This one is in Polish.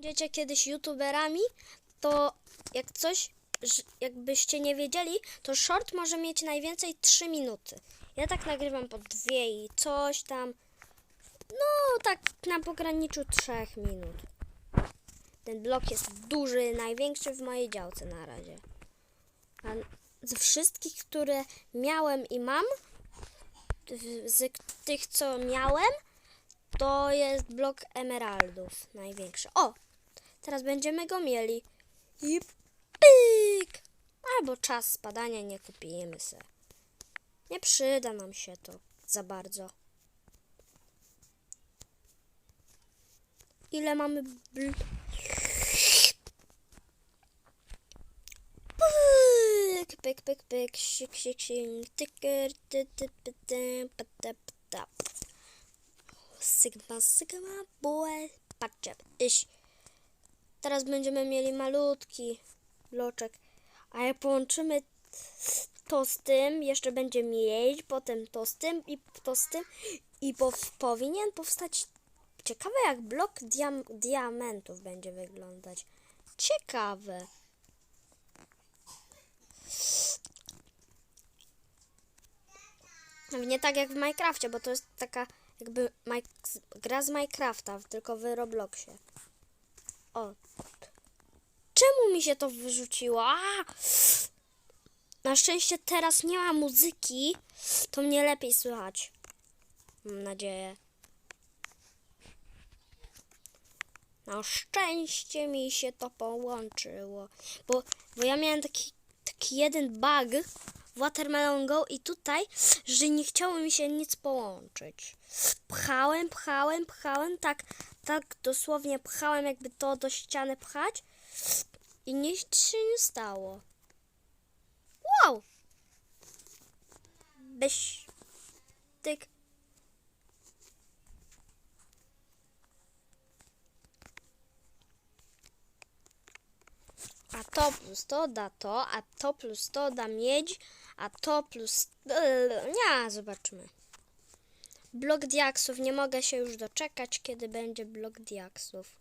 będziecie kiedyś youtuberami, to jak coś, jakbyście nie wiedzieli, to short może mieć najwięcej 3 minuty. Ja tak nagrywam po dwie i coś tam. No, tak na pograniczu 3 minut. Ten blok jest duży, największy w mojej działce na razie. A z wszystkich, które miałem i mam, z tych, co miałem, to jest blok emeraldów największy. O! Teraz będziemy go mieli. I pyk! Albo czas spadania nie kupimy se. Nie przyda nam się to za bardzo. Ile mamy bl... Pyk, pyk, pyk, pyk, sik, sik, sik, tyker, ty, ty, ty, ty, pa, ta, pa, ta. Sigma, Sigma, boy. Patrzcie, iść. Teraz będziemy mieli malutki bloczek. A jak połączymy to z tym, jeszcze będzie mieć, potem to z tym i to z tym. I pow, powinien powstać. Ciekawe, jak blok diam, diamentów będzie wyglądać. Ciekawe. Nie tak jak w Minecrafcie, bo to jest taka jakby gra z Minecrafta, tylko w Robloxie. O. Czemu mi się to wyrzuciło? Na szczęście teraz nie ma muzyki, to mnie lepiej słychać. Mam nadzieję. Na szczęście mi się to połączyło. Bo, bo ja miałem taki, taki jeden bug Watermelon Go i tutaj, że nie chciało mi się nic połączyć. Pchałem, pchałem, pchałem, tak, tak dosłownie pchałem, jakby to do ściany pchać i nic się nie stało. Wow! Byś... Tyk. A to plus to da to, a to plus to da miedź, a to plus... Nie, zobaczmy. Blok diaksów. Nie mogę się już doczekać, kiedy będzie blok diaksów.